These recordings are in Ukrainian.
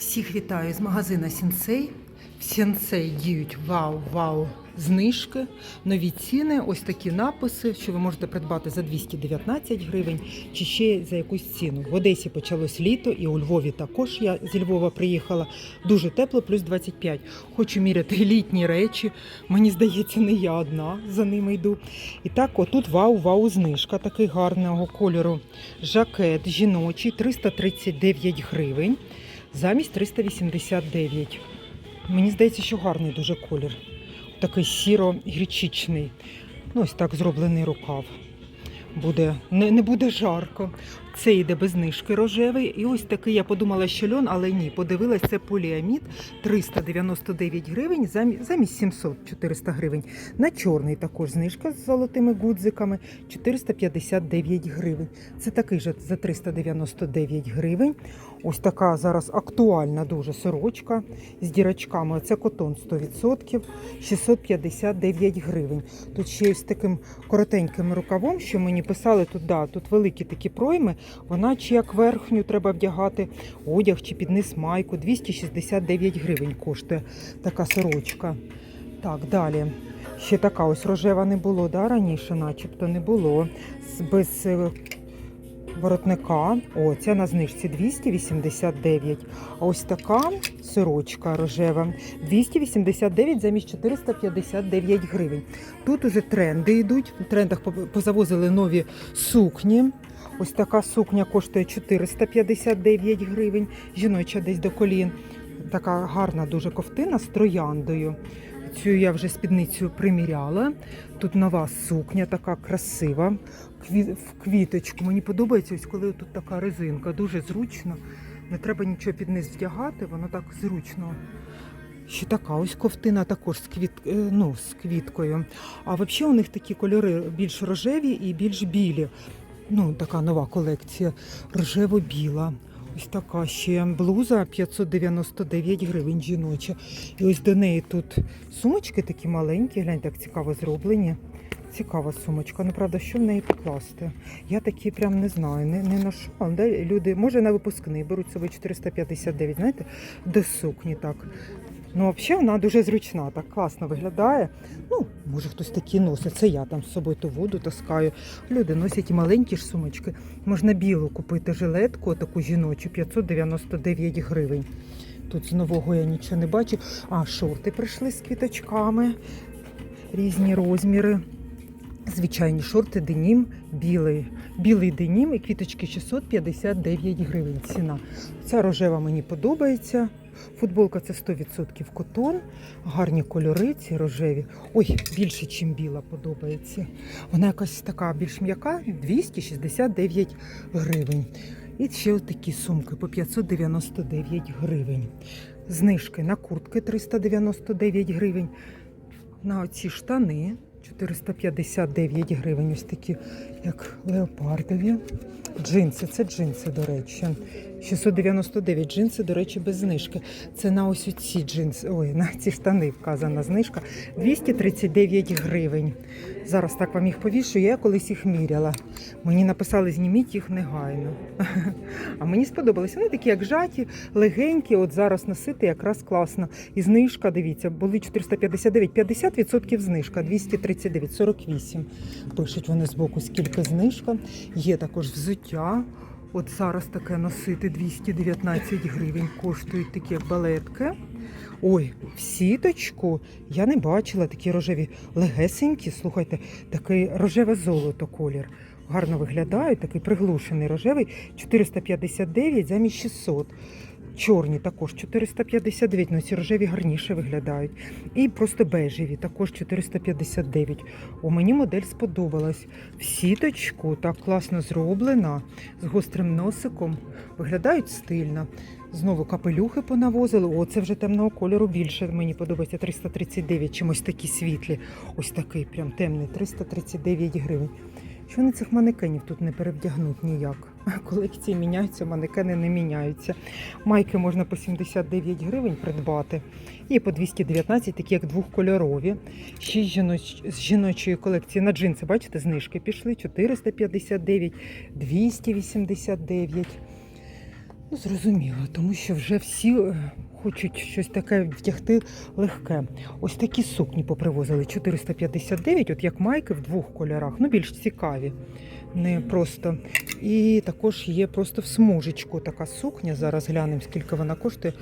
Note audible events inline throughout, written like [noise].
Всіх вітаю з магазина Сінсей. В Сінсей діють вау-вау знижки, нові ціни, ось такі написи, що ви можете придбати за 219 гривень чи ще за якусь ціну. В Одесі почалось літо і у Львові також я зі Львова приїхала. Дуже тепло, плюс 25. Хочу міряти літні речі. Мені здається, не я одна за ними йду. І так, отут вау-вау знижка такий гарного кольору. Жакет жіночий 339 гривень замість 389. Мені здається, що гарний дуже колір. Такий сіро-гречичний. Ну, ось так зроблений рукав. Буде, не, не буде жарко. Це йде без знижки рожевий. І ось такий я подумала, що льон, але ні. Подивилась, це поліамід 399 гривень замість, замість 700 400 гривень. На чорний також знижка з золотими гудзиками 459 гривень. Це такий же за 399 гривень. Ось така зараз актуальна дуже сорочка з дірочками. Це котон 100%, 659 гривень. Тут ще ось таким коротеньким рукавом, що мені писали тут, да, тут великі такі пройми. Вона чи як верхню треба вдягати одяг чи під майку. 269 гривень коштує така сорочка. Так, далі. Ще така ось рожева не було, да, раніше, начебто не було. Без е, воротника. О, ця на знижці 289. А ось така сорочка рожева 289 замість 459 гривень. Тут уже тренди йдуть. В трендах позавозили нові сукні. Ось така сукня коштує 459 гривень. Жіноча десь до колін. Така гарна дуже ковтина з трояндою. Цю я вже спідницю приміряла. Тут нова сукня, така красива. В квіточку. Мені подобається, ось коли тут така резинка, дуже зручно. Не треба нічого під низ вдягати, воно так зручно. Ще така ось ковтина також з, квіт, е, ну, з квіткою. А взагалі у них такі кольори більш рожеві і більш білі. Ну, така нова колекція. Рожево-біла. Ось така ще блуза 599 гривень жіноча. І ось до неї тут сумочки такі маленькі, гляньте, як цікаво зроблені. Цікава сумочка. Ну, правда, що в неї покласти? Я такі прям не знаю, не, не ношу. А, люди, може, на випускний беруть з собою 459, знаєте, до сукні так. Ну, взагалі вона дуже зручна, так класно виглядає. Ну, може хтось такі носить. Це я там з собою ту воду таскаю. Люди носять маленькі ж сумочки. Можна білу купити жилетку, таку жіночу, 599 гривень. Тут з нового я нічого не бачу. А шорти прийшли з квіточками, різні розміри. Звичайні шорти, денім, білий. Білий денім і квіточки 659 гривень ціна. Ця рожева мені подобається. Футболка це 100% котон. Гарні кольори, ці рожеві. Ой, більше, ніж біла подобається. Вона якась така більш м'яка, 269 гривень. І ще такі сумки по 599 гривень. Знижки на куртки 399 гривень. На оці штани 459 гривень. Ось такі, як леопардові. Джинси, це джинси, до речі. 699 джинси, до речі, без знижки. Це на ось ці джинси, ой, на ці штани вказана знижка. 239 гривень. Зараз так вам їх повішую, я колись їх міряла. Мені написали, зніміть їх негайно. А мені сподобалися. Вони такі, як жаті, легенькі. От зараз носити якраз класно. І знижка, дивіться, були 459, 50% знижка, 239, 48. Пишуть вони збоку, скільки знижка. Є також взуття. От зараз таке носити 219 гривень коштують такі балетки. Ой, в сіточку я не бачила такі рожеві легесенькі. Слухайте, такий рожеве золото колір. Гарно виглядають, такий приглушений рожевий 459 замість 600. Чорні також 459, ну ці рожеві гарніше виглядають. І просто бежеві, також 459. О, мені модель сподобалась. В сіточку так класно зроблена, з гострим носиком. Виглядають стильно. Знову капелюхи понавозили. О, це вже темного кольору більше. Мені подобається 339, чимось такі світлі. Ось такий прям темний, 339 гривень. Що вони цих манекенів тут не перевдягнуть ніяк? [laughs] Колекції міняються, манекени не міняються. Майки можна по 79 гривень придбати. І по 219, такі як двохкольорові. Ще з, жіночої колекції на джинси, бачите, знижки пішли 459, 289. Ну, зрозуміло, тому що вже всі е, хочуть щось таке вдягти легке. Ось такі сукні попривозили 459, от як майки в двох кольорах, ну більш цікаві. Не просто. І також є просто в смужечку така сукня. Зараз глянемо, скільки вона коштує.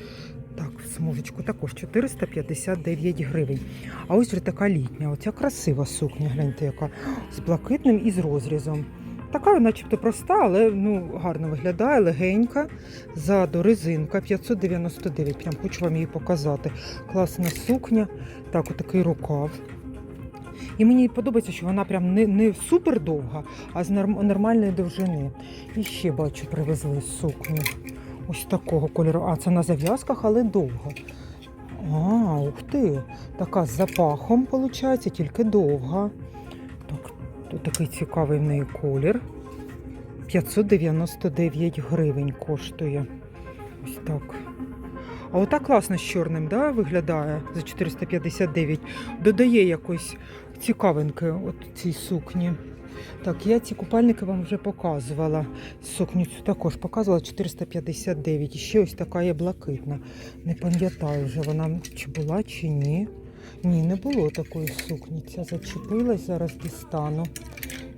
Так, в смужечку також 459 гривень. А ось вже така літня. Оця красива сукня, гляньте, яка з блакитним і з розрізом. Така, начебто проста, але ну, гарно виглядає, легенька. Ззаду резинка 599. Прям хочу вам її показати. Класна сукня. Так, отакий рукав. І мені подобається, що вона прям не, не супер довга, а з норм- нормальної довжини. І ще бачу, привезли сукню. Ось такого кольору. А, це на зав'язках, але довга. А, ух ти. Така з запахом, виходить, тільки довга. Так, тут такий цікавий в неї колір. 599 гривень коштує. Ось так. А ота класно з чорним, да, виглядає за 459. Додає якось цікавинки от цій сукні. Так, я ці купальники вам вже показувала. Сукню цю також показувала 459. І ще ось така є блакитна. Не пам'ятаю вже вона чи була, чи ні. Ні, не було такої сукні. Ця зачепилась, зараз дістану,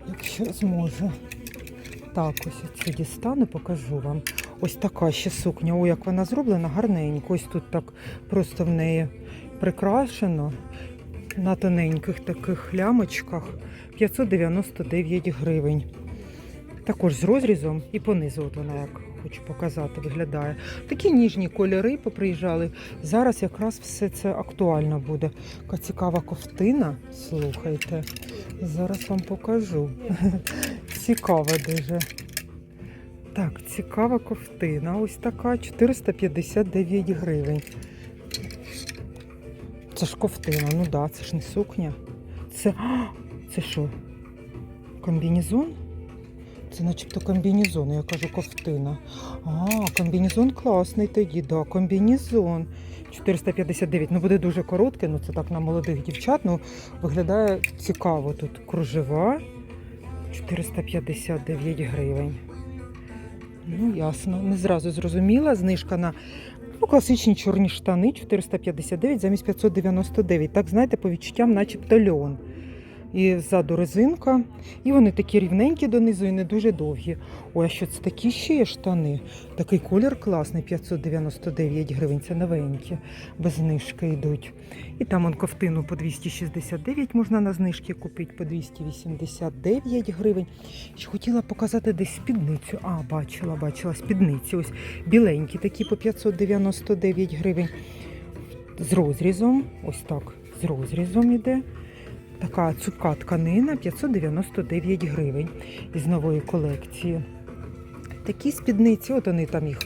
якщо зможу. Так, ось цю дістану, покажу вам. Ось така ще сукня. О, як вона зроблена, гарненько. Ось тут так просто в неї прикрашено на тоненьких таких лямочках 599 гривень. Також з розрізом і понизу, от вона як хочу показати, виглядає. Такі ніжні кольори поприїжджали. Зараз якраз все це актуально буде. Яка цікава ковтина. Слухайте. Зараз вам покажу. [laughs] Цікава дуже. Так, цікава ковтина. Ось така 459 гривень. Це ж ковтина, ну да, це ж не сукня. Це. А, це що? Комбінезон? Це начебто комбінезон, я кажу ковтина. А, комбінезон класний тоді, да, комбінезон. 459. Ну буде дуже коротке, ну це так на молодих дівчат. Ну виглядає цікаво. Тут кружева 459 гривень. Ну, ясно, не зразу зрозуміла. Знижка на ну, класичні чорні штани 459 замість 599. Так, знаєте, по відчуттям, начебто льон. І ззаду резинка. І вони такі рівненькі донизу і не дуже довгі. Ой, а що це такі ще є штани? Такий колір класний, 599 гривень. Це новенькі, без знижки йдуть. І там он ковтину по 269 можна на знижки купити, по 289 гривень. Хотіла показати десь спідницю. А, бачила, бачила спідниці. Ось біленькі, такі по 599 гривень. З розрізом, ось так, з розрізом іде. Така цупка тканина 599 гривень із нової колекції. Такі спідниці, от вони там їх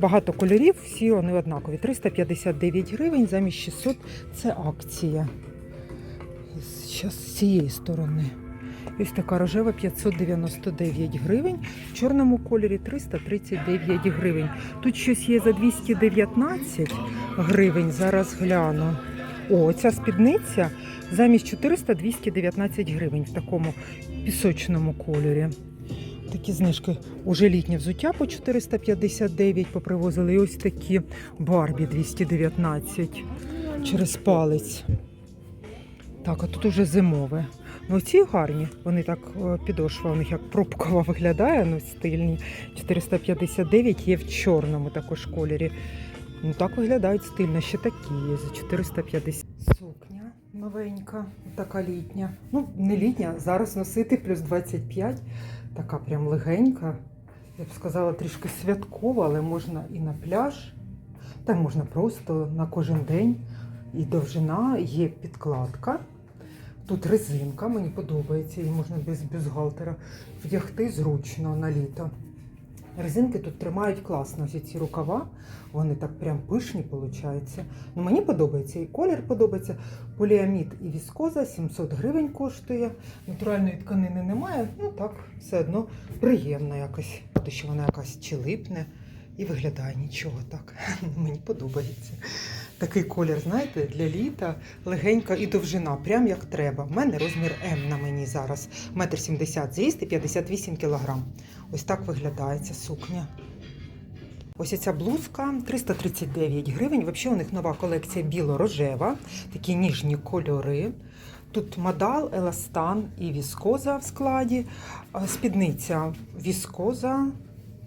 багато кольорів, всі вони однакові. 359 гривень замість 600 це акція. Зараз з цієї сторони. Ось така рожева 599 гривень, в чорному кольорі 339 гривень. Тут щось є за 219 гривень, зараз гляну. О, ця спідниця замість 400 219 гривень в такому пісочному кольорі. Такі знижки. Уже літнє взуття по 459 попривозили. І ось такі Барбі 219 через палець. Так, а тут уже зимове. Ну ці гарні. Вони так е, підошва у них як пробкова виглядає, ну стильні. 459 є в чорному також кольорі. Ну так виглядають стильно. Ще такі є за 450. Новенька, така літня. Ну, не літня, зараз носити плюс 25. Така прям легенька. Я б сказала, трішки святкова, але можна і на пляж. Та можна просто на кожен день. І довжина, є підкладка. Тут резинка, мені подобається, її можна без бюстгальтера вдягти зручно на літо. Резинки тут тримають класно. Ось ці рукава, вони так прям пишні, виходить. Ну, мені подобається і колір подобається. Поліамід і віскоза 700 гривень коштує. Натуральної тканини немає. Ну так, все одно приємно якось. Те, що вона якась чи липне і виглядає нічого так. [laughs] Мені подобається. Такий колір, знаєте, для літа легенька і довжина, прям як треба. У мене розмір М на мені зараз. Метр сімдесят зріст і 58 кілограм. Ось так виглядає ця сукня. Ось ця блузка 339 гривень. Взагалі у них нова колекція біло-рожева, такі ніжні кольори. Тут модал, еластан і віскоза в складі. Спідниця віскоза,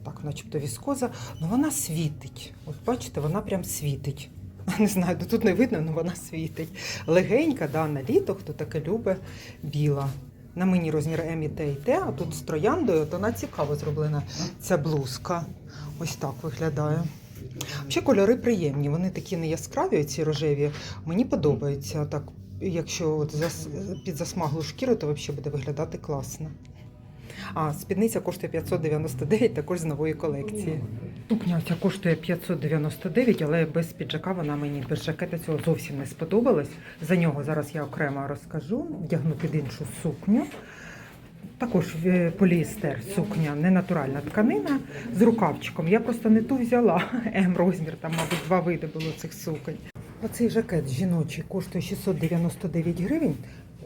так, начебто віскоза, але вона світить. От бачите, вона прям світить. [laughs] Не знаю, тут не видно, але вона світить. Легенька, да, на літо, хто таке любить, біла. На мені розмір М і Т і Т, а тут з трояндою, то вона цікаво зроблена ця блузка. Ось так виглядає. Ще кольори приємні, вони такі не яскраві, ці рожеві. Мені подобаються. Так, якщо от під засмаглу шкіру, то взагалі буде виглядати класно. А спідниця коштує 599, також з нової колекції. Сукня ця коштує 599, але без піджака вона мені без жакета цього зовсім не сподобалась. За нього зараз я окремо розкажу. Вдягну під іншу сукню. Також е, поліестер, сукня, не натуральна тканина з рукавчиком. Я просто не ту взяла. [laughs] М розмір, там, мабуть, два види було цих суконь. Оцей жакет жіночий коштує 699 гривень.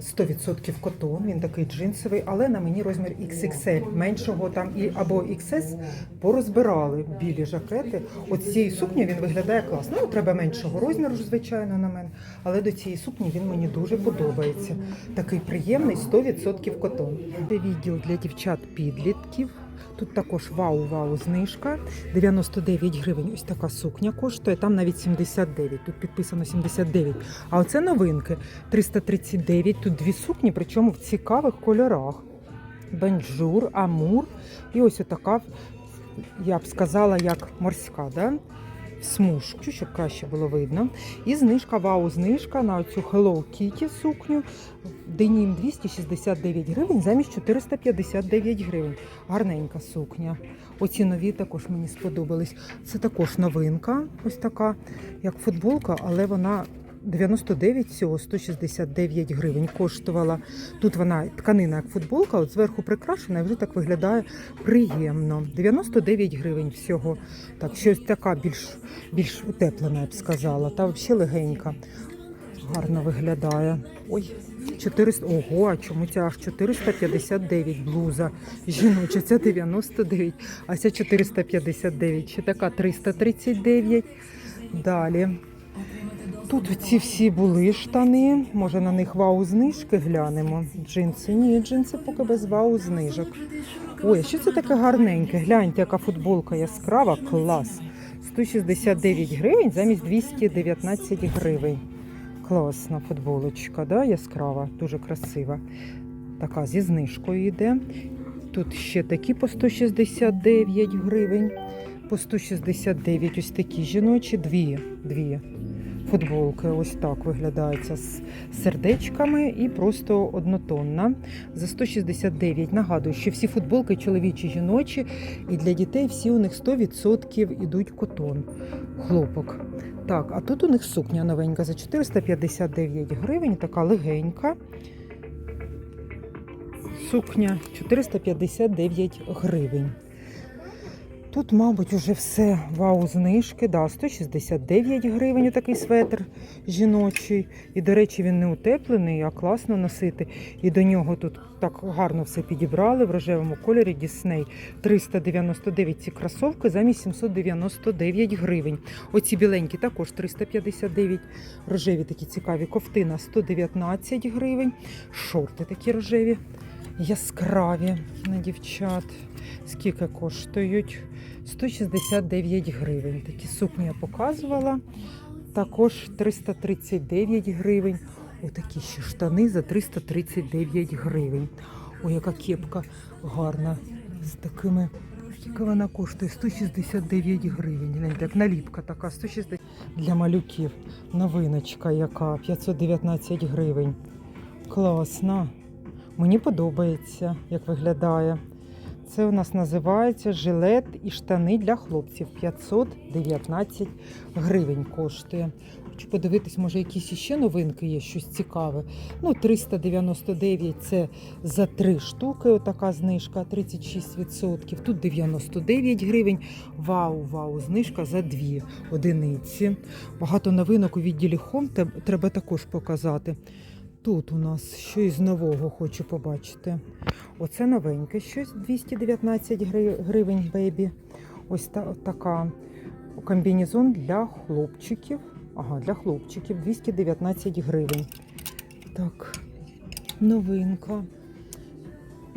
100% котон, він такий джинсовий, але на мені розмір XXL. Меншого там і або XS порозбирали білі жакети. От цієї сукні він виглядає класно. Ну, треба меншого розміру, звичайно, на мене. Але до цієї сукні він мені дуже подобається. Такий приємний 100% котон. Це відділ для дівчат-підлітків. Тут також вау-вау знижка. 99 гривень. Ось така сукня коштує. Там навіть 79. Тут підписано 79. А оце новинки. 339. Тут дві сукні, причому в цікавих кольорах. Бенджур, амур. І ось отака, я б сказала, як морська, да? Смужку, щоб краще було видно. І знижка, вау-знижка на цю Hello Kitty сукню. Денім 269 гривень замість 459 гривень. Гарненька сукня. Оці нові також мені сподобались. Це також новинка, ось така, як футболка, але вона 99 всього 169 гривень коштувала. Тут вона тканина як футболка, от зверху прикрашена і вже так виглядає приємно. 99 гривень всього. Так, щось така більш, більш утеплена, я б сказала. Та взагалі легенька. Гарно виглядає. Ой, 400, ого, а чому ця аж 459 блуза жіноча, це 99, а ця 459, ще така 339. Далі. Тут ці всі були штани, може на них вау знижки глянемо. Джинси, ні, джинси поки без вау знижок. Ой, що це таке гарненьке? Гляньте, яка футболка яскрава, клас. 169 гривень замість 219 гривень. Класна футболочка, да? яскрава, дуже красива. Така зі знижкою йде. Тут ще такі по 169 гривень. По 169 ось такі жіночі, дві, дві футболки. Ось так виглядаються з сердечками і просто однотонна. За 169. Нагадую, що всі футболки чоловічі, жіночі, і для дітей всі у них 100% ідуть котон, хлопок. Так, а тут у них сукня новенька за 459 гривень, така легенька. Сукня 459 гривень. Тут, мабуть, уже все вау знижки. Да, 169 гривень такий светр жіночий. І, до речі, він не утеплений, а класно носити. І до нього тут так гарно все підібрали в рожевому кольорі Дісней. 399 ці кросовки замість 799 гривень. Оці біленькі також 359. Рожеві такі цікаві. Ковтина 119 гривень. Шорти такі рожеві, яскраві на дівчат. Скільки коштують? 169 гривень. Такі сукні я показувала. Також 339 гривень. Отакі ще штани за 339 гривень. Ой, яка кепка гарна. З такими. Скільки вона коштує? 169 гривень. Як наліпка така, 160 для малюків. Новиночка яка 519 гривень. Класна. Мені подобається, як виглядає. Це у нас називається жилет і штани для хлопців. 519 гривень коштує. Хочу подивитись, може, якісь іще новинки є, щось цікаве. Ну, 399 це за три штуки, отака знижка, 36%. Тут 99 гривень. Вау, вау, знижка за дві одиниці. Багато новинок у відділі Home треба також показати. Тут у нас щось нового хочу побачити. Оце новеньке щось 219 гривень бейбі. Ось та, така комбінезон для хлопчиків. Ага, для хлопчиків 219 гривень. Так, новинка.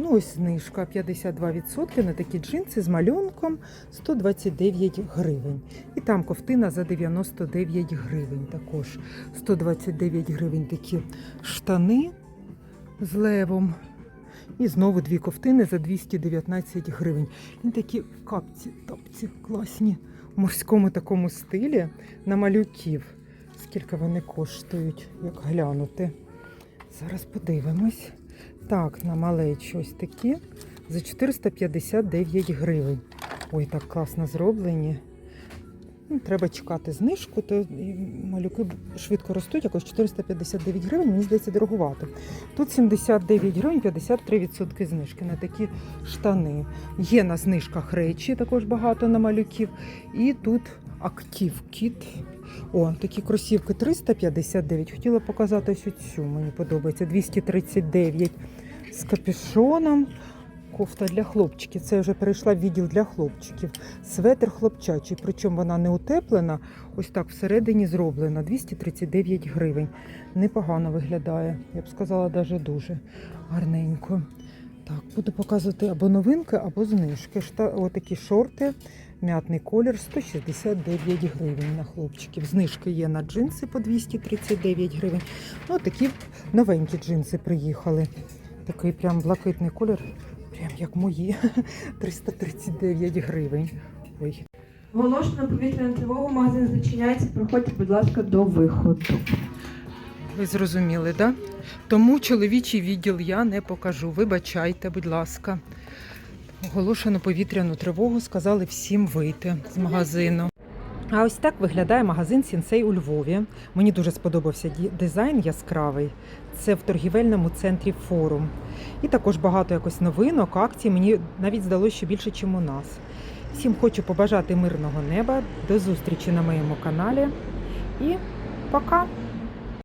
Ну, ось знижка 52% на такі джинси з малюнком 129 гривень. І там ковтина за 99 гривень також. 129 гривень такі штани з левом. І знову дві ковтини за 219 гривень. І такі капці, тапці класні в морському такому стилі на малюків. Скільки вони коштують, як глянути. Зараз подивимось. Так, на малечі ось такі за 459 гривень. Ой, так класно зроблені. Ну, треба чекати знижку, то малюки швидко ростуть, якось 459 гривень, мені здається, дороговато. Тут 79 гривень, 53% знижки на такі штани. Є на знижках речі, також багато на малюків. І тут актив кіт. О, такі кросівки 359. Хотіла показати ось цю, мені подобається. 239 з капюшоном. Кофта для хлопчиків. Це вже перейшла в відділ для хлопчиків. Светр хлопчачий, причому вона не утеплена, ось так всередині зроблена. 239 гривень. Непогано виглядає. Я б сказала, навіть дуже гарненько. Так, буду показувати або новинки, або знижки. Шта... Отакі шорти, м'ятний колір 169 гривень на хлопчиків. Знижки є на джинси по 239 гривень. Ну, такі новенькі джинси приїхали. Такий прям блакитний колір, прям як мої. [laughs] 339 гривень. Ой. Оголошено повітряну тривогу, магазин зачиняється. Проходьте, будь ласка, до виходу. Ви зрозуміли, да? Тому чоловічий відділ я не покажу. Вибачайте, будь ласка. Оголошено повітряну тривогу, сказали всім вийти з магазину. А ось так виглядає магазин Сінсей у Львові. Мені дуже сподобався дизайн яскравий. Це в торгівельному центрі форум. І також багато якось новинок, акцій. Мені навіть здалося, що більше, ніж у нас. Всім хочу побажати мирного неба. До зустрічі на моєму каналі. І пока!